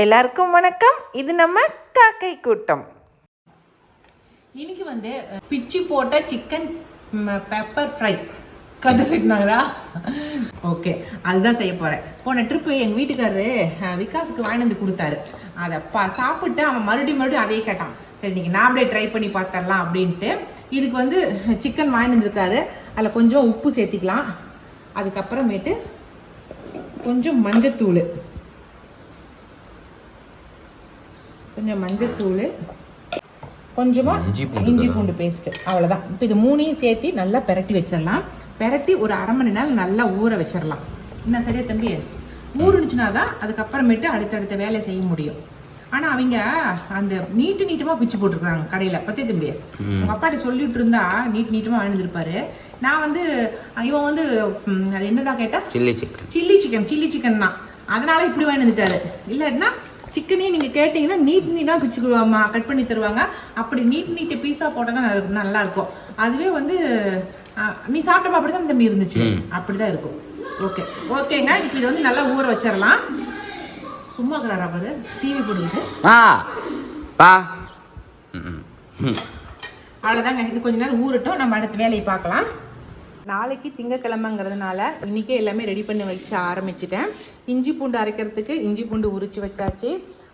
எல்லாருக்கும் வணக்கம். இது நம்ம காக்கை கூட்டம். இன்னைக்கு வந்து பிச்சி போட்ட சிக்கன் பெப்பர் ஃப்ரை கற்றுக்கிட்டாங்களா ஓகே அதுதான் செய்ய போகிறேன் போன ட்ரிப்பு எங்கள் வீட்டுக்காரரு விகாஸுக்கு வாங்கி வந்து கொடுத்தாரு. அதை பா சாப்பிட்டு அவன் மறுபடியும் மறுபடியும் அதையே கேட்டான். சரி இன்னைக்கு நாமளே ட்ரை பண்ணி பார்த்துடலாம் அப்படின்ட்டு. இதுக்கு வந்து சிக்கன் வாங்கிட்டு வந்துருக்காரு. அதில் கொஞ்சம் உப்பு சேர்த்திக்கலாம். அதுக்கப்புறமேட்டு கொஞ்சம் மஞ்சத்தூள். கொஞ்சம் மஞ்சத்தூள் கொஞ்சமா இஞ்சி பூண்டு இஞ்சி பூண்டு பேஸ்ட் அவ்வளவுதான். இப்போ இது மூணையும் சேர்த்து நல்லா பெரட்டி வச்சிடலாம். பெரட்டி ஒரு அரை மணி நேரம் நல்லா ஊற வச்சிடலாம். என்ன சரியா தம்பி ஊறுனுச்சுனா தான் அதுக்கப்புறமேட்டு அடுத்தடுத்த வேலையை செய்ய முடியும். ஆனா அவங்க அந்த நீட்டு நீட்டமா பிச்சு போட்டிருக்காங்க கடையில. பத்திய தம்பி உங்க அப்பாட்ட சொல்லிட்டு இருந்தா நீட் நீட்டமா வாழ்ந்துருப்பாரு நான் வந்து இவன் வந்து அது என்னடா கேட்டா? Chilli chicken. Chilli chicken chilli chicken தான். அதனால இப்படி வாங்கி வந்துட்டாரு. இல்லைன்னா சிக்கனையும் நீங்கள் கேட்டிங்கன்னா நீட் நீட்டாக பிச்சு கட் பண்ணி தருவாங்க. அப்படி நீட் நீட்டு பீஸா போட்டால் தான் நல்லா- நல்லா இருக்கும். அதுவே வந்து நீ சாப்பிட்டப்ப அப்படி தான் தம்பி இருந்துச்சு. அப்படி தான் இருக்கும். ஓகே ஓகேங்க இப்போ இதை வந்து நல்லா ஊற வச்சிடலாம். சும்மா இருக்கிறாரா பாரு? டிவி போட்டுக்கிட்டு. அவ்வளோதாங்க இது கொஞ்ச நேரம் ஊறட்டும். நம்ம அடுத்த வேலையை பார்க்கலாம். நாளைக்கு திங்கக்கிழமைங்கிறதுனால இன்றைக்கே எல்லாமே ரெடி பண்ணி வச்சு ஆரம்பிச்சிட்டேன். இஞ்சி பூண்டு அரைக்கிறதுக்கு இஞ்சி பூண்டு உரித்து வச்சாச்சு.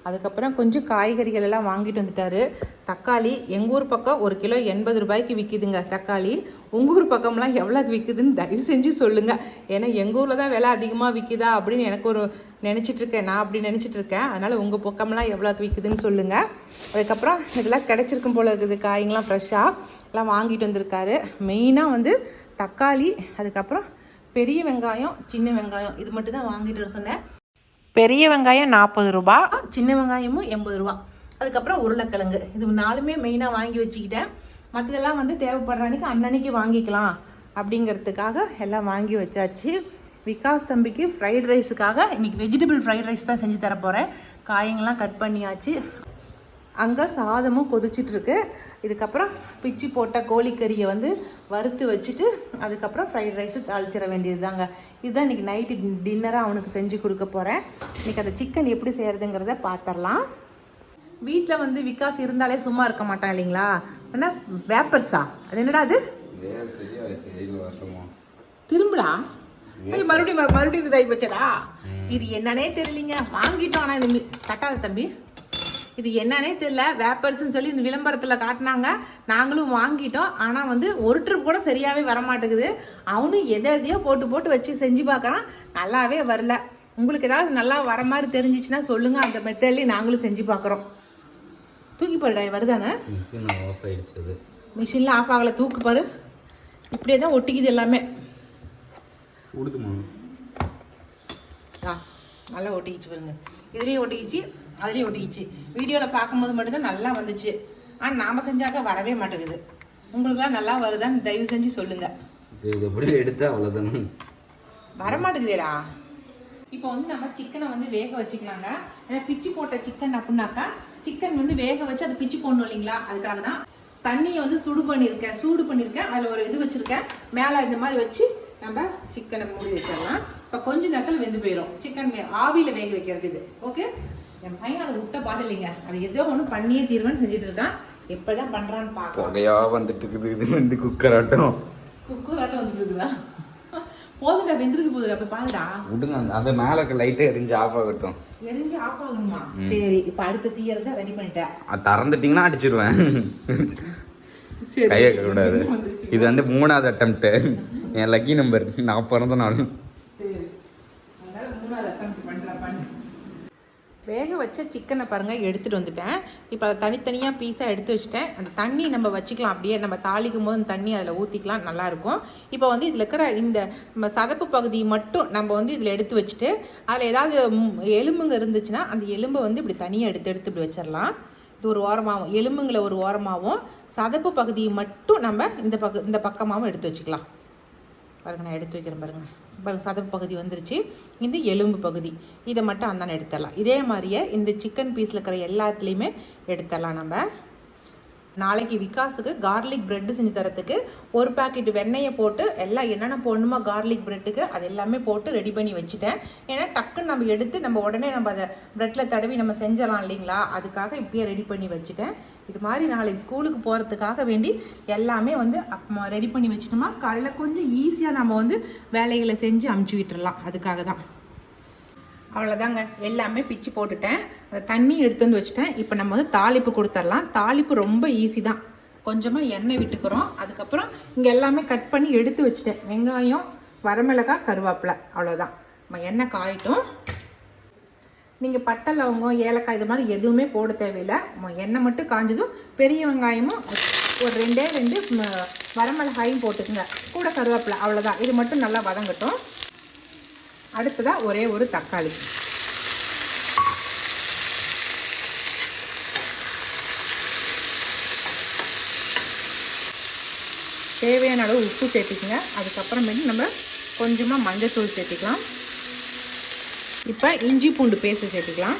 அதுக்கப்புறம் கொஞ்சம் காய்கறிகள் எல்லாம் வாங்கிட்டு வந்துட்டாரு. தக்காளி எங்கள் ஊர் பக்கம் ஒரு கிலோ எண்பது ரூபாய்க்கு விற்கிதுங்க தக்காளி உங்கள் ஊர் பக்கம்லாம் எவ்வளோக்கு விற்குதுன்னு தயவு செஞ்சு சொல்லுங்கள் ஏன்னா எங்கள் ஊரில் தான் விலை அதிகமாக விற்கிதா அப்படின்னு எனக்கு ஒரு நினச்சிட்டு இருக்கேன். நான் அப்படி நினச்சிட்டு இருக்கேன். அதனால் உங்கள் பக்கம்லாம் எவ்வளோக்கு விற்குதுன்னு சொல்லுங்கள் அதுக்கப்புறம் இதெல்லாம் கிடச்சிருக்கும் போல இருக்குது. காய்ங்கெலாம் ஃப்ரெஷ்ஷாக எல்லாம் வாங்கிட்டு வந்திருக்காரு. மெயினாக வந்து தக்காளி அதுக்கப்புறம் பெரிய வெங்காயம் சின்ன வெங்காயம் இது மட்டும் தான் வாங்கிட்டு வர சொன்னேன். பெரிய வெங்காயம் நாற்பது ரூபா. சின்ன வெங்காயமும் எண்பது ரூபா. அதுக்கப்புறம் உருளைக்கிழங்கு. இது நாலுமே மெயினாக வாங்கி வச்சுக்கிட்டேன். மற்றதெல்லாம் வந்து தேவைப்படுற அன்னைக்கு அன்னன்னைக்கு வாங்கிக்கலாம் அப்படிங்கிறதுக்காக எல்லாம் வாங்கி வச்சாச்சு. விகாஸ் தம்பிக்கு ஃப்ரைட் ரைஸுக்காக இன்றைக்கி வெஜிடபிள் ஃப்ரைட் ரைஸ் தான் செஞ்சு தரப்போகிறேன் காயங்கள்லாம் கட் பண்ணியாச்சு. அங்கே சாதமும் கொதிச்சிட்டு இருக்கு இதுக்கப்புறம் பிச்சி போட்ட கோழிக்கறியை வந்து வறுத்து வச்சுட்டு அதுக்கப்புறம் ஃப்ரைட் ரைஸு தாளிச்சிட வேண்டியது தாங்க இதுதான் இன்றைக்கி நைட்டு டின்னராக அவனுக்கு செஞ்சு கொடுக்க போகிறேன் இன்றைக்கி அந்த சிக்கன் எப்படி செய்கிறதுங்கிறத பார்த்துடலாம் வீட்டில் வந்து விகாஸ் இருந்தாலே சும்மா இருக்க மாட்டான் இல்லைங்களா? என்ன வேப்பர்ஸா அது என்னடா அது? திரும்புடா? மறுபடியும் மறு- மறுபடியும் இது வச்சடா. இது என்னன்னே தெரியலீங்க. வாங்கிட்டோம் ஆனால் இந்த மி- தட்டாத தம்பி. இது என்னன்னே தெரியல. வேப்பர்ஸ்னு சொல்லி இந்த விளம்பரத்தில் காட்டினாங்க. நாங்களும் வாங்கிட்டோம். ஆனால் வந்து ஒரு ட்ரிப் கூட சரியாகவே வரமாட்டேங்குது. அவனும் எதை எதையோ போட்டு போட்டு வச்சு செஞ்சு பார்க்குறான். நல்லாவே வரல. உங்களுக்கு ஏதாவது நல்லா வர மாதிரி தெரிஞ்சிச்சுன்னா சொல்லுங்கள் அந்த மெத்தட்லேயே நாங்களும் செஞ்சு பார்க்குறோம். தூக்கி போடுடா வருதானே? மிஷின் ஆஃப் ஆகலை. தூக்கு பாரு. இப்படியே தான் ஒட்டிக்குது எல்லாமே. நல்லா ஒட்டிக்கிச்சு பாருங்க. இதுலேயும் ஒட்டிக்கிச்சு. அதுலேயும் ஒட்டிக்கிச்சு. வீடியோவில் பார்க்கும்போது மட்டும்தான் நல்லா வந்துச்சு. ஆனால் நாம் செஞ்சாக்க வரவே மாட்டேங்குது. உங்களுக்குலாம் நல்லா வருதான்னு தயவு செஞ்சு சொல்லுங்கள் இது அப்படியே எடுத்தா அவ்வளோதானே வரமாட்டேங்குதேடா. இப்போ வந்து நம்ம சிக்கனை வந்து வேக வச்சுக்கலாங்க. ஏன்னா பிச்சு போட்ட சிக்கன் அப்படின்னாக்கா சிக்கன் வந்து வேக வச்சு அதை பிச்சு போடணும் இல்லைங்களா? அதுக்காக தான் தண்ணியை வந்து சுடு பண்ணியிருக்கேன். சூடு பண்ணியிருக்கேன். அதில் ஒரு இது வச்சுருக்கேன். மேலே இந்த மாதிரி வச்சு நம்ம சிக்கனை மூடி வச்சிடலாம். இப்போ கொஞ்ச நேரத்தில் வெந்து போயிடும் சிக்கன் ஆவியில் வேக வைக்கிறது இது. ஓகே என் பையன் அதை விட்ட பாடு இல்லைங்க. அது ஏதோ ஒன்று பண்ணியே தீர்வேன்னு செஞ்சுட்டு இருக்கான். எப்படி தான் பண்ணுறான்னு பார்க்கலாம். புகையா வந்துட்டு இருக்குது இது வந்து குக்கர் ஆட்டம். குக்கர் ஆட்டம் வந்துட்டு இருக்குதா? போதுடா வெந்திருக்கு போதுடா போய் பாருடா. விடுங்க அந்த- மேலே லைட்டே எரிஞ்சு ஆஃப் ஆகட்டும். எரிஞ்சு ஆஃப் ஆகணுமா? சரி இப்ப அடுத்த தீயறத ரெடி பண்ணிட்டேன். அது திறந்துட்டிங்கன்னா அடிச்சிருவேன். கையை கூடாது. இது வந்து மூணாவது அட்டம்ப்ட்டு என் லக்கி நம்பர் நான் பிறந்த நாள் சரி அதனால மூணாவது attempt பண்றேன், பண்ணு. வேக வச்ச சிக்கனை பாருங்கள் எடுத்துகிட்டு வந்துட்டேன். இப்போ அதை தனித்தனியாக பீஸாக எடுத்து வச்சுட்டேன். அந்த தண்ணி நம்ம வச்சுக்கலாம். அப்படியே நம்ம தாளிக்கும் போது அந்த தண்ணி அதில் ஊற்றிக்கலாம் நல்லாயிருக்கும் இப்போ வந்து இதில் இருக்கிற இந்த நம்ம சதப்பு பகுதி மட்டும் நம்ம வந்து இதில் எடுத்து வச்சுட்டு அதில் ஏதாவது எலும்புங்க இருந்துச்சுன்னா அந்த எலும்பை வந்து இப்படி தனியாக எடுத்து எடுத்து இப்படி வச்சிடலாம் இது ஒரு ஓரமாகவும் எலும்புங்களை ஒரு ஓரமாகவும் சதப்பு பகுதியை மட்டும் நம்ம இந்த பக்க இந்த பக்கமாகவும் எடுத்து வச்சுக்கலாம். பாருங்க நான் எடுத்து வைக்கிறேன் பாருங்க. பாருங்க சதப்பு பகுதி வந்துருச்சு. இந்த எலும்பு பகுதி. இதை மட்டும் அந்தாண்ட எடுத்துடலாம். இதே மாதிரியே இந்த சிக்கன் பீஸில் இருக்கிற எல்லாத்துலேயுமே எடுத்துடலாம் நம்ம. நாளைக்கு விகாஸுக்கு கார்லிக் பிரெட் செஞ்சு தரத்துக்கு ஒரு பேக்கெட் வெண்ணெயை போட்டு எல்லாம் என்னென்ன போடணுமோ கார்லிக் பிரெட்டுக்கு அது எல்லாமே போட்டு ரெடி பண்ணி வச்சுட்டேன். ஏன்னா டக்குன்னு நம்ம எடுத்து நம்ம உடனே நம்ம அதை ப்ரெட்டில் தடவி நம்ம செஞ்சிடலாம் இல்லைங்களா? அதுக்காக இப்பயே ரெடி பண்ணி வச்சுட்டேன். இது மாதிரி நாளைக்கு ஸ்கூலுக்கு போகிறதுக்காக வேண்டி எல்லாமே வந்து ரெடி பண்ணி வச்சிட்டோமா? காலைல கொஞ்சம் ஈஸியாக நம்ம வந்து வேலைகளை செஞ்சு அமுச்சு விட்டுறலாம். அதுக்காக தான். அவ்வளோதாங்க எல்லாமே பிச்சு போட்டுட்டேன். அந்த தண்ணி எடுத்து வந்து வச்சுட்டேன். இப்போ நம்ம வந்து தாளிப்பு கொடுத்துர்லாம். தாளிப்பு ரொம்ப ஈஸி தான். கொஞ்சமாக எண்ணெய் விட்டுக்கிறோம். அதுக்கப்புறம் இங்கே எல்லாமே கட் பண்ணி எடுத்து வச்சுட்டேன். வெங்காயம் வரமிளகாய் கருவேப்பிலை. அவ்வளோதான் நம்ம எண்ணெய் காயட்டும். நீங்கள் பட்டை லவங்கம் ஏலக்காய் இது மாதிரி எதுவுமே போட தேவையில்லை. ம- எண்ணெய் மட்டும் காஞ்சதும் பெரிய வெங்காயமும் ஒரு ரெண்டே ரெண்டு வரமிளகாயும் போட்டுக்குங்க. கூட கருவேப்பிலை. அவ்வளோதான் இது மட்டும் நல்லா வதங்கட்டும். அடுத்ததாக ஒரே ஒரு தக்காளி. தேவையான அளவு உப்பு சேர்த்துக்குங்க. அதுக்கப்புறமேட்டு நம்ம கொஞ்சமாக மஞ்சத்தூள் சேர்த்துக்கலாம். இப்போ இஞ்சி பூண்டு பேஸ்ட்டு சேர்த்துக்கலாம்.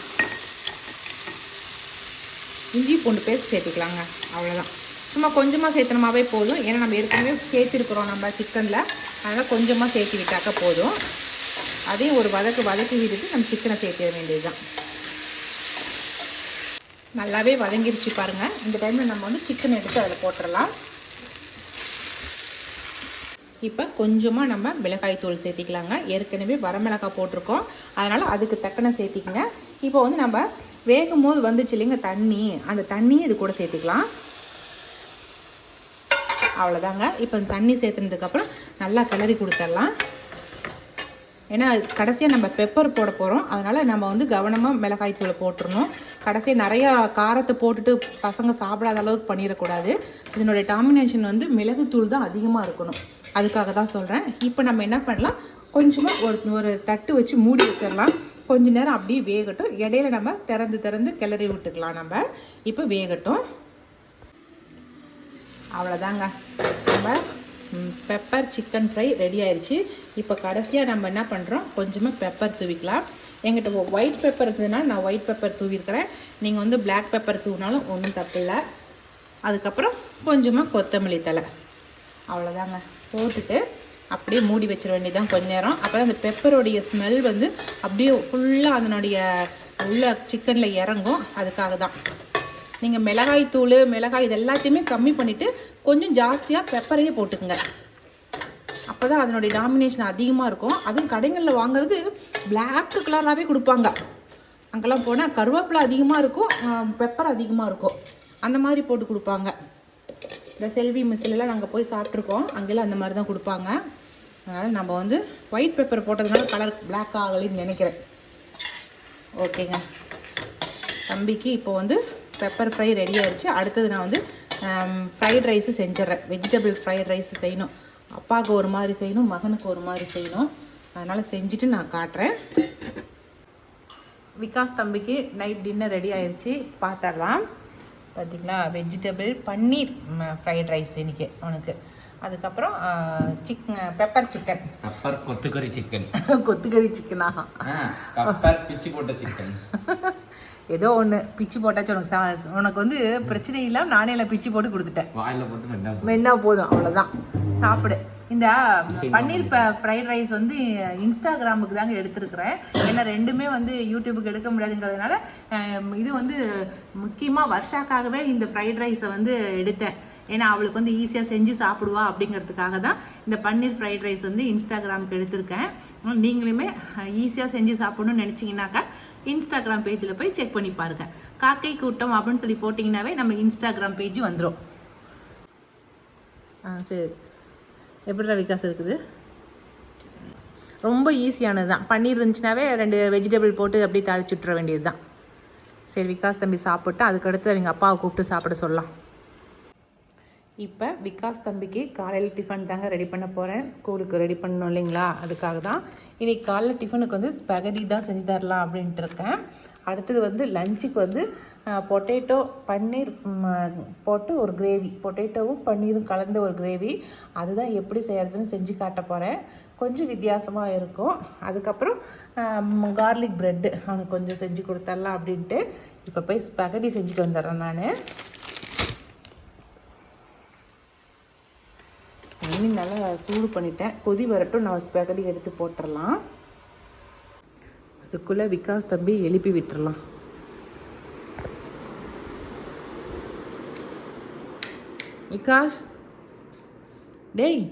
இஞ்சி பூண்டு பேஸ்ட் சேர்த்துக்கலாங்க. அவ்வளோதான் சும்மா கொஞ்சமாக சேர்த்தனமாவே போதும். ஏன்னா நம்ம ஏற்கனவே சேர்த்துருக்குறோம் நம்ம சிக்கனில். அதனால் கொஞ்சமாக சேர்த்து விட்டாக்க போதும். அதையும் ஒரு வதக்கு வதக்கி விட்டுட்டு நம்ம சிக்கனை சேர்த்த வேண்டியதுதான். நல்லாவே வதங்கிருச்சு பாருங்கள் இந்த டைமில் நம்ம வந்து சிக்கன் எடுத்து அதில் போட்டுடலாம் இப்போ கொஞ்சமாக நம்ம மிளகாய் தூள் சேர்த்திக்கலாங்க. ஏற்கனவே வரமிளகாய் போட்டிருக்கோம். அதனால் அதுக்கு தக்கன சேர்த்திக்கங்க. இப்போ வந்து நம்ம வேகும் போது வந்துச்சு இல்லைங்க தண்ணி. அந்த தண்ணியை இது கூட சேர்த்துக்கலாம். அவ்வளோதாங்க இப்போ தண்ணி சேர்த்துனதுக்கப்புறம் நல்லா கிளறி கொடுத்துடலாம். ஏன்னா கடைசியாக நம்ம பெப்பர் போட போகிறோம் அதனால் நம்ம வந்து கவனமாக மிளகாய் தூளை போட்டுருணும் கடைசியாக நிறையா காரத்தை போட்டுட்டு பசங்க சாப்பிடாத அளவுக்கு பண்ணிடக்கூடாது. இதனுடைய டாமினேஷன் வந்து மிளகுத்தூள் தான் அதிகமாக இருக்கணும். அதுக்காக தான் சொல்கிறேன் இப்போ நம்ம என்ன பண்ணலாம்? கொஞ்சமாக ஒரு ஒரு தட்டு வச்சு மூடி வச்சிடலாம். கொஞ்ச நேரம் அப்படியே வேகட்டும். இடையில நம்ம திறந்து திறந்து கிளறி விட்டுக்கலாம் நம்ம. இப்போ வேகட்டும். அவ்வளோதாங்க நம்ம பெப்பர் சிக்கன் ஃப்ரை ரெடி ஆயிடுச்சு இப்போ கடைசியாக நம்ம என்ன பண்ணுறோம் கொஞ்சமாக பெப்பர் தூவிக்கலாம். எங்கிட்ட ஒயிட் பெப்பர் இருந்ததுன்னா நான் ஒயிட் பெப்பர் தூவிருக்கிறேன். நீங்கள் வந்து பிளாக் பெப்பர் தூவினாலும் ஒன்றும் தப்பு இல்லை. அதுக்கப்புறம் கொஞ்சமாக கொத்தமல்லி தலை அவ்வளோதாங்க போட்டுட்டு அப்படியே மூடி வச்சிட வேண்டியதான் கொஞ்ச நேரம். அப்போ அந்த பெப்பருடைய ஸ்மெல் வந்து அப்படியே ஃபுல்லாக அதனுடைய உள்ள சிக்கனில் இறங்கும். அதுக்காக தான் நீங்கள் மிளகாய் தூள் மிளகாய் இது எல்லாத்தையுமே கம்மி பண்ணிவிட்டு கொஞ்சம் ஜாஸ்தியாக பெப்பரையே போட்டுக்குங்க. அப்போ தான் அதனுடைய டாமினேஷன் அதிகமாக இருக்கும். அதுவும் கடைகளில் வாங்குறது பிளாக் கலராகவே கொடுப்பாங்க. அங்கெல்லாம் போனால் கருவேப்பிலை அதிகமாக இருக்கும் பெப்பர் அதிகமாக இருக்கும். அந்த மாதிரி போட்டு கொடுப்பாங்க. இந்த செல்வி மிஸ்லெலாம் நாங்கள் போய் சாப்பிட்ருக்கோம் அங்கெல்லாம் அந்த மாதிரி தான் கொடுப்பாங்க. அதனால் நம்ம வந்து ஒயிட் பெப்பர் போட்டதுனால கலர் பிளாக் ஆகலைன்னு நினைக்கிறேன். ஓகேங்க. தம்பிக்கு இப்போ வந்து பெப்பர் ஃப்ரை ரெடி ஆகிடுச்சு அடுத்தது நான் வந்து ஃப்ரைட் ரைஸு செஞ்சிடுறேன். வெஜிடபிள் ஃப்ரைட் ரைஸ் செய்யணும். அப்பாவுக்கு ஒரு மாதிரி செய்யணும் மகனுக்கு ஒரு மாதிரி செய்யணும். அதனால் செஞ்சுட்டு நான் காட்டுறேன். விகாஸ் தம்பிக்கு நைட் டின்னர் ரெடி ஆயிடுச்சு பார்த்துடலாம். பார்த்தீங்களா வெஜிடபிள் பன்னீர் ஃப்ரைட் ரைஸ் இன்னைக்கு அவனுக்கு. அதுக்கப்புறம் சிக் பெப்பர் சிக்கன் பெப்பர் கொத்துக்கறி சிக்கன் கொத்துக்கறி சிக்கனா பெப்பர் பிச்சு போட்ட சிக்கன் ஏதோ ஒன்று பிச்சு போட்டாச்சு உனக்கு. உனக்கு வந்து பிரச்சனை இல்லாம நானே எல்லாம் பிச்சு போட்டு கொடுத்துட்டேன். வாயில போட்டு மென்னா போதும். அவ்வளோதான் சாப்பிடு. இந்த பன்னீர் ஃப்ரைட் ரைஸ் வந்து இன்ஸ்டாகிராமுக்கு தாங்க எடுத்திருக்கிறேன். ஏன்னா ரெண்டுமே வந்து யூடியூபுக்கு எடுக்க முடியாதுங்கிறதுனால இது வந்து முக்கியமாக வர்ஷாக்காகவே இந்த ஃப்ரைட் ரைஸை வந்து எடுத்தேன். ஏன்னா அவளுக்கு வந்து ஈஸியாக செஞ்சு சாப்பிடுவா அப்படிங்கிறதுக்காக தான் இந்த பன்னீர் ஃப்ரைட் ரைஸ் வந்து இன்ஸ்டாகிராமுக்கு எடுத்திருக்கேன். நீங்களுமே ஈஸியாக செஞ்சு சாப்பிடணும்னு நினச்சிங்கனாக்கா இன்ஸ்டாகிராம் பேஜில் போய் செக் பண்ணி பாருங்க. காக்கை கூட்டம் அப்படின்னு சொல்லி போட்டிங்கனாவே நம்ம இன்ஸ்டாகிராம் பேஜ் வந்துடும் ஆ சரி. எப்படிடா விகாஸ் இருக்குது? ரொம்ப ஈஸியானது தான். பன்னீர் இருந்துச்சுனாவே ரெண்டு வெஜிடபிள் போட்டு அப்படியே தாளிச்சு விட்டுற வேண்டியது தான் சரி விகாஸ் தம்பி சாப்பிட்டு அதுக்கடுத்து அவங்க அப்பாவை கூப்பிட்டு சாப்பிட சொல்லலாம். இப்போ விகாஸ் தம்பிக்கு காலையில் டிஃபன் தாங்க ரெடி பண்ண போகிறேன் ஸ்கூலுக்கு ரெடி பண்ணணும் இல்லைங்களா? அதுக்காக தான் இன்னைக்கு காலைல டிஃபனுக்கு வந்து ஸ்பெகடி தான் செஞ்சு தரலாம் அப்படின்ட்டு இருக்கேன். அடுத்தது வந்து லஞ்சுக்கு வந்து பொட்டேட்டோ பன்னீர் போட்டு ஒரு கிரேவி பொட்டேட்டோவும் பன்னீரும் கலந்த ஒரு கிரேவி அதுதான் எப்படி செய்கிறதுன்னு செஞ்சு காட்ட போகிறேன் கொஞ்சம் வித்தியாசமாக இருக்கும். அதுக்கப்புறம் கார்லிக் ப்ரெட்டு அவனுக்கு கொஞ்சம் செஞ்சு கொடுத்துடலாம் அப்படின்ட்டு. இப்போ போய் ஸ்பெகடி செஞ்சுட்டு வந்துடுறேன் நான். நல்லா சூடு பண்ணிட்டேன். கொதி வரட்டும் நம்ம ஸ்பெகடி எடுத்து போட்டுடலாம் அதுக்குள்ளே விகாஸ் தம்பி எழுப்பி விட்டுறலாம். விகாஷ் டேய்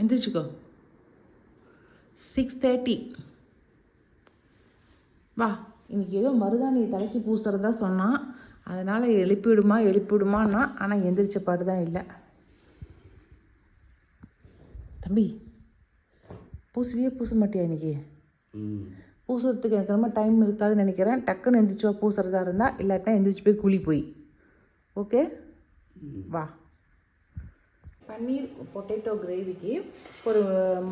எந்திரிச்சுக்கோ. சிக்ஸ் தேர்ட்டி வா இன்னைக்கு ஏதோ மருதாணி தலைக்கு பூசுறதா சொன்னான். அதனால் எழுப்பிவிடுமா எழுப்பிவிடுமான்னா ஆனால் எந்திரிச்ச பாடு தான் இல்லை. தம்பி பூசுவியே பூச மாட்டியா இன்னைக்கு? பூசுறதுக்கு எனக்கு ரொம்ப டைம் இருக்காதுன்னு நினைக்கிறேன். டக்குன்னு எந்திரிச்சு பூசுறதா இருந்தால் இல்லாட்டா எந்திரிச்சு போய் கூலி போய். ஓகே வா. பன்னீர் பொட்டேட்டோ கிரேவிக்கு ஒரு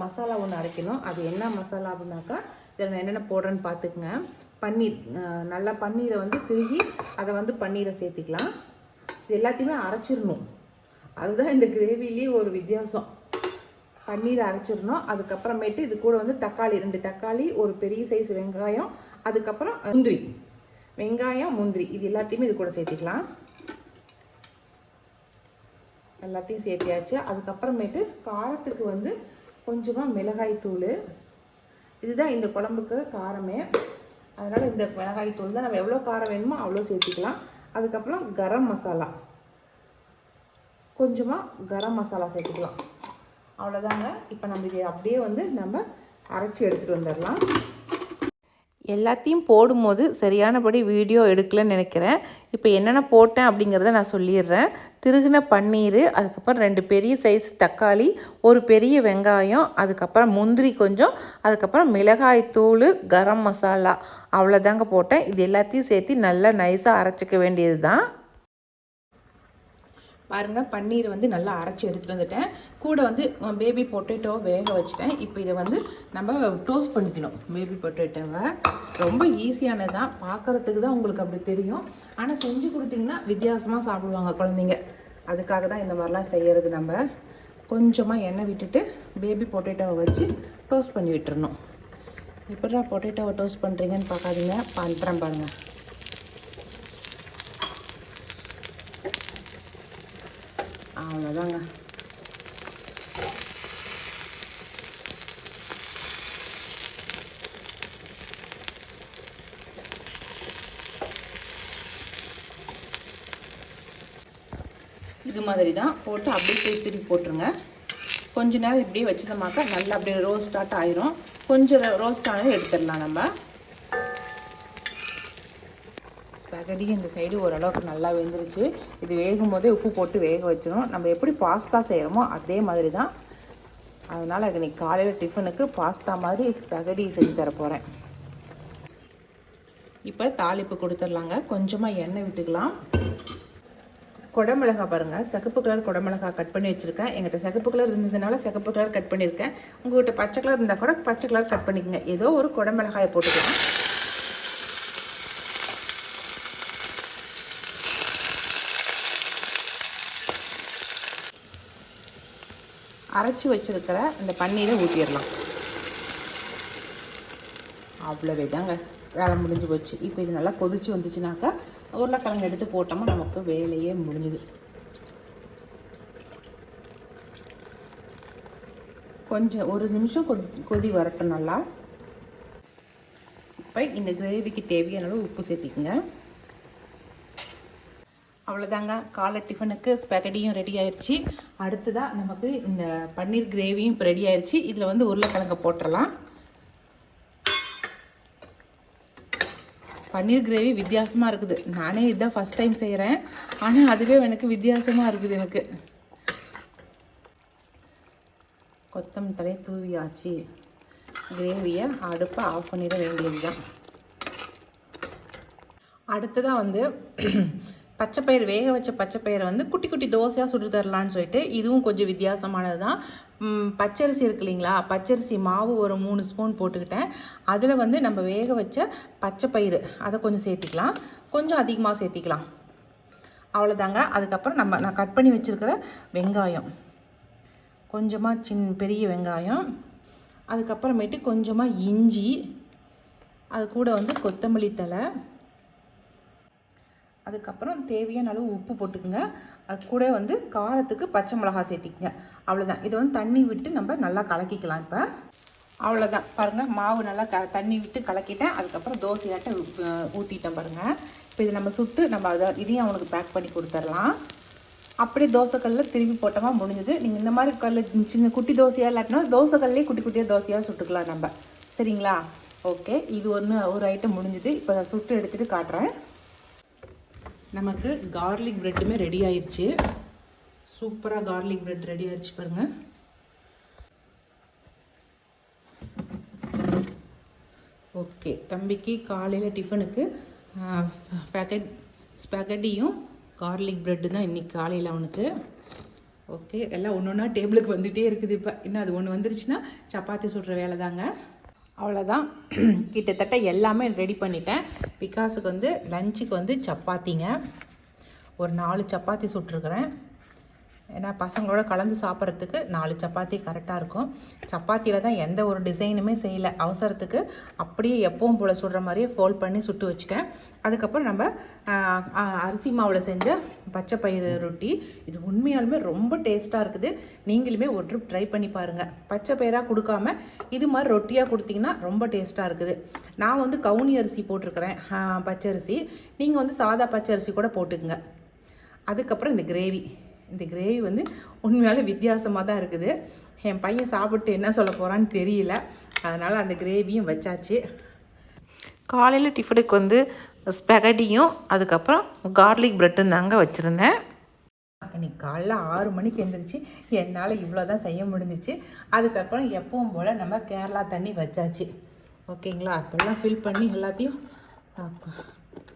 மசாலா ஒன்று அரைக்கணும். அது என்ன மசாலா அப்படின்னாக்கா இதில் நான் என்னென்ன போடுறேன்னு பார்த்துக்குங்க. பன்னீர் நல்லா பன்னீரை வந்து திருகி அதை வந்து பன்னீரை சேர்த்திக்கலாம். இது எல்லாத்தையுமே அரைச்சிடணும். அதுதான் இந்த கிரேவிலேயே ஒரு வித்தியாசம். பன்னீரை அரைச்சிடணும். அதுக்கப்புறமேட்டு இது கூட வந்து தக்காளி ரெண்டு தக்காளி ஒரு பெரிய சைஸ் வெங்காயம் அதுக்கப்புறம் முந்திரி. வெங்காயம் முந்திரி. இது எல்லாத்தையுமே இது கூட சேர்த்திக்கலாம். எல்லாத்தையும் சேர்த்தியாச்சு. அதுக்கப்புறமேட்டு காரத்துக்கு வந்து கொஞ்சமாக மிளகாய் தூள். இதுதான் இந்த குழம்புக்கு காரமே. அதனால் இந்த மிளகாய் தூள் தான் நம்ம எவ்வளோ காரம் வேணுமோ அவ்வளோ சேர்த்திக்கலாம். அதுக்கப்புறம் கரம் மசாலா. கொஞ்சமாக கரம் மசாலா சேர்த்துக்கலாம். அவ்வளோதாங்க இப்போ நம்ம இதை அப்படியே வந்து நம்ம அரைச்சி எடுத்துகிட்டு வந்துடலாம். எல்லாத்தையும் போடும்போது சரியானபடி வீடியோ எடுக்கலன்னு நினைக்கிறேன். இப்போ என்னென்ன போட்டேன் அப்படிங்கிறத நான் சொல்லிடுறேன். திருகின பன்னீர் அதுக்கப்புறம் ரெண்டு பெரிய சைஸ் தக்காளி ஒரு பெரிய வெங்காயம் அதுக்கப்புறம் முந்திரி கொஞ்சம் அதுக்கப்புறம் மிளகாய் தூள் கரம் மசாலா. அவ்வளோதாங்க போட்டேன். இது எல்லாத்தையும் சேர்த்து நல்லா நைஸாக அரைச்சிக்க வேண்டியது தான் பாருங்கள் பன்னீர் வந்து நல்லா அரைச்சி எடுத்துகிட்டு வந்துட்டேன். கூட வந்து பேபி பொட்டேட்டோ வேக வச்சுட்டேன். இப்போ இதை வந்து நம்ம டோஸ்ட் பண்ணிக்கணும் பேபி பொட்டேட்டோவை ரொம்ப ஈஸியானது தான் பார்க்குறதுக்கு தான் உங்களுக்கு அப்படி தெரியும். ஆனால் செஞ்சு கொடுத்தீங்கன்னா வித்தியாசமாக சாப்பிடுவாங்க குழந்தைங்க. அதுக்காக தான் இந்த மாதிரிலாம் செய்கிறது நம்ம. கொஞ்சமாக எண்ணெய் விட்டுட்டு பேபி பொட்டேட்டோவை வச்சு டோஸ்ட் பண்ணி விட்டுறணும். எப்படா பொட்டேட்டோவை டோஸ்ட் பண்ணுறீங்கன்னு பார்க்காதீங்க. பண்ணுறேன் பாருங்கள் அவ்வளோதாங்க. இது மாதிரி தான் போட்டு அப்படியே திருப்பி திருப்பி போட்டுருங்க. கொஞ்ச நேரம் இப்படியே வச்சதமாக்கா நல்லா அப்படியே ரோஸ்டாட் ஆயிரும். கொஞ்சம் ரோஸ்ட் ஆனது எடுத்துடலாம் நம்ம. ஸ்பெகடி இந்த சைடு ஓரளவுக்கு நல்லா வெந்துருச்சு. இது வேகும் போதே உப்பு போட்டு வேக வச்சிடும் நம்ம எப்படி பாஸ்தா செய்கிறோமோ அதே மாதிரி தான் அதனால் இன்னைக்கு காலையில் டிஃபனுக்கு பாஸ்தா மாதிரி ஸ்பெகடி செஞ்சு தர போகிறேன் இப்போ தாளிப்பு கொடுத்துடலாங்க. கொஞ்சமாக எண்ணெய் விட்டுக்கலாம். குடமிளகா பாருங்கள் சிகப்பு கலர் குடமிளகா கட் பண்ணி வச்சுருக்கேன். எங்கிட்ட சிகப்பு கலர் இருந்ததுனால சிகப்பு கலர் கட் பண்ணியிருக்கேன். உங்கள்கிட்ட பச்சை கலர் இருந்தால் கூட பச்சை கலர் கட் பண்ணிக்கோங்க. ஏதோ ஒரு குடமிளகாயை போட்டுக்கலாம். அரைச்சி வச்சிருக்கிற இந்த பன்னீரை ஊற்றிடலாம் அவ்வளவே தாங்க. வேலை முடிஞ்சு போச்சு. இப்போ இது நல்லா கொதிச்சு வந்துச்சுனாக்கா உருளைக்கிழங்கு எடுத்து போட்டோமா நமக்கு வேலையே முடிஞ்சுது. கொஞ்சம் ஒரு நிமிஷம் கொதி கொதி வரட்டும் நல்லா இப்போ இந்த கிரேவிக்கு தேவையான அளவு உப்பு சேர்த்திக்கங்க. அவ்வளோதாங்க காலை டிஃபனுக்கு ஸ்பெகடியும் ரெடி ஆயிடுச்சு அடுத்ததாக நமக்கு இந்த பன்னீர் கிரேவியும் இப்போ ரெடி ஆயிடுச்சு இதில் வந்து உருளைக்கிழங்க போட்டுடலாம் பன்னீர் கிரேவி வித்தியாசமாக இருக்குது. நானே இதுதான் ஃபஸ்ட் டைம் செய்கிறேன் ஆனால் அதுவே எனக்கு வித்தியாசமாக இருக்குது எனக்கு. கொத்தமல்லி தலையை தூவியாச்சு கிரேவியை அடுப்பை ஆஃப் பண்ணிட வேண்டியது தான் அடுத்ததாக வந்து பச்சைப்பயிறு வேக வச்ச பச்சைப்பயிரை வந்து குட்டி குட்டி தோசையாக சுட்டு தரலான்னு சொல்லிட்டு இதுவும் கொஞ்சம் வித்தியாசமானது தான் பச்சரிசி இருக்கு இல்லைங்களா? பச்சரிசி மாவு ஒரு மூணு ஸ்பூன் போட்டுக்கிட்டேன். அதில் வந்து நம்ம வேக வச்ச பச்சைப்பயிறு அதை கொஞ்சம் சேர்த்திக்கலாம். கொஞ்சம் அதிகமாக சேர்த்திக்கலாம். அவ்வளோதாங்க அதுக்கப்புறம் நம்ம நான் கட் பண்ணி வச்சுருக்கிற வெங்காயம். கொஞ்சமாக சின் பெரிய வெங்காயம். அதுக்கப்புறமேட்டு கொஞ்சமாக இஞ்சி. அது கூட வந்து கொத்தமல்லி தழை. அதுக்கப்புறம் தேவையான அளவு உப்பு போட்டுக்குங்க. அது கூட வந்து காரத்துக்கு பச்சை மிளகாய் சேர்த்திக்கங்க. அவ்வளோதான் இதை வந்து தண்ணி விட்டு நம்ம நல்லா கலக்கிக்கலாம் இப்போ. அவ்வளோதான் பாருங்கள் மாவு நல்லா க தண்ணி விட்டு கலக்கிட்டேன். அதுக்கப்புறம் தோசையாட்ட ஊற்றிட்டேன் பாருங்கள் இப்போ இதை நம்ம சுட்டு நம்ம அதை இதையும் அவனுக்கு பேக் பண்ணி கொடுத்துர்லாம். அப்படியே தோசைக்கல்லில் திரும்பி போட்டோமா முடிஞ்சது. நீங்கள் இந்த மாதிரி கல் சின்ன குட்டி தோசையாக இல்லாட்டினா தோசைக்கல்லே குட்டி குட்டியாக தோசையாக சுட்டுக்கலாம் நம்ம. சரிங்களா? ஓகே. இது ஒன்று ஒரு ஐட்டம் முடிஞ்சுது. இப்போ நான் சுட்டு எடுத்துகிட்டு காட்டுறேன். நமக்கு கார்லிக் ப்ரெட்டுமே ரெடி ஆயிடுச்சு சூப்பராக கார்லிக் ப்ரெட் ரெடி ஆயிடுச்சு பாருங்கள் ஓகே தம்பிக்கு காலையில் டிஃபனுக்கு பேக்கெட் ஸ்பெகட்டியும் கார்லிக் ப்ரெட்டு தான் இன்றைக்கி காலையில் அவனுக்கு. ஓகே எல்லாம் ஒன்று ஒன்றா டேபிளுக்கு வந்துகிட்டே இருக்குது இப்போ. இன்னும் அது ஒன்று வந்துருச்சுன்னா சப்பாத்தி சுடுற வேலை தாங்க அவ்வளோதான் கிட்டத்தட்ட எல்லாமே ரெடி பண்ணிட்டேன். பிகாஸுக்கு வந்து லஞ்சுக்கு வந்து சப்பாத்திங்க. ஒரு நாலு சப்பாத்தி சுட்டுருக்குறேன். ஏன்னா பசங்களோட கலந்து சாப்பிட்றதுக்கு நாலு சப்பாத்தி கரெக்டாக இருக்கும். சப்பாத்தியில் தான் எந்த ஒரு டிசைனுமே செய்யலை. அவசரத்துக்கு அப்படியே எப்பவும் போல் சுடுற மாதிரியே ஃபோல்ட் பண்ணி சுட்டு வச்சுட்டேன். அதுக்கப்புறம் நம்ம அரிசி மாவில் செஞ்ச பச்சை பயிறு ரொட்டி. இது உண்மையாலுமே ரொம்ப டேஸ்ட்டாக இருக்குது. நீங்களுமே ஒரு ட்ரிப் ட்ரை பண்ணி பாருங்கள் பச்சை பயிராக கொடுக்காம இது மாதிரி ரொட்டியாக கொடுத்தீங்கன்னா ரொம்ப டேஸ்ட்டாக இருக்குது. நான் வந்து கவுனி அரிசி போட்டிருக்கிறேன். பச்சரிசி நீங்கள் வந்து சாதா பச்சை அரிசி கூட போட்டுக்குங்க. அதுக்கப்புறம் இந்த கிரேவி. இந்த கிரேவி வந்து உண்மையாலே வித்தியாசமாக தான் இருக்குது. என் பையன் சாப்பிட்டு என்ன சொல்ல போகிறான்னு தெரியல. அதனால் அந்த கிரேவியும் வச்சாச்சு. காலையில் டிஃபனுக்கு வந்து ஸ்பெகட்டியும் அதுக்கப்புறம் கார்லிக் ப்ரெட்டும் தாங்க வச்சுருந்தேன். இன்னைக்கு காலைல ஆறு மணிக்கு எழுந்திரிச்சு என்னால் இவ்வளோ தான் செய்ய முடிஞ்சிச்சு. அதுக்கப்புறம் எப்பவும் போல் நம்ம கேரளா தண்ணி வச்சாச்சு. ஓகேங்களா? அப்போல்லாம் ஃபில் பண்ணி எல்லாத்தையும்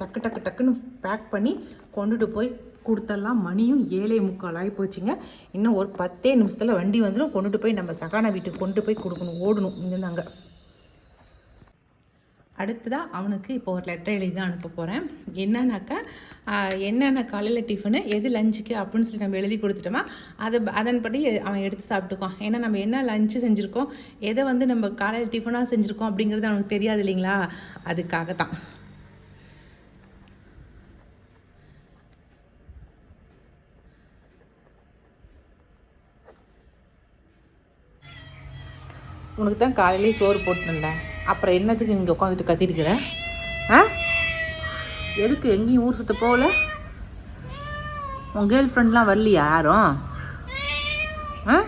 டக்கு டக்கு டக்குன்னு பேக் பண்ணி கொண்டுட்டு போய் கொடுத்தெல்லாம் மணியும் ஏழே முக்கால் ஆகி போச்சுங்க. இன்னும் ஒரு பத்தே நிமிஷத்தில் வண்டி வந்துடும் கொண்டுட்டு போய் நம்ம சகானா வீட்டுக்கு கொண்டு போய் கொடுக்கணும். ஓடணும். இங்கேருந்து அங்கே அடுத்ததாக அவனுக்கு இப்போ ஒரு லெட்டர் எழுதி தான் அனுப்ப போகிறேன் என்னன்னாக்கா என்னென்ன காலையில் டிஃபனு எது லஞ்சுக்கு அப்படின்னு சொல்லி நம்ம எழுதி கொடுத்துட்டோமா அதை அதன்படி அவன் எடுத்து சாப்பிட்டுக்குவான். ஏன்னா நம்ம என்ன லஞ்சு செஞ்சுருக்கோம் எதை வந்து நம்ம காலையில் டிஃபனாக செஞ்சுருக்கோம் அப்படிங்கிறது அவனுக்கு தெரியாது இல்லைங்களா? அதுக்காக தான் உனக்கு தான் காலையிலேயே சோறு போட்டுருந்தேன். அப்புறம் என்னத்துக்கு இங்கே உட்காந்துட்டு கத்திருக்கிற? ஆ? எதுக்கு? எங்கேயும் ஊர் சுற்ற போகல? உன் கேர்ள் ஃப்ரெண்ட்லாம் வரலையா? யாரும்? ஆ?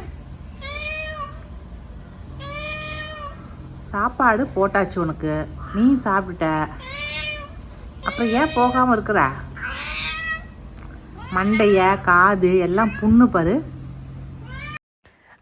சாப்பாடு போட்டாச்சு உனக்கு. நீ சாப்பிட்டுட்ட. அப்புறம் ஏன் போகாமல் இருக்கிற? மண்டைய காது எல்லாம் புண்ணு பாரு.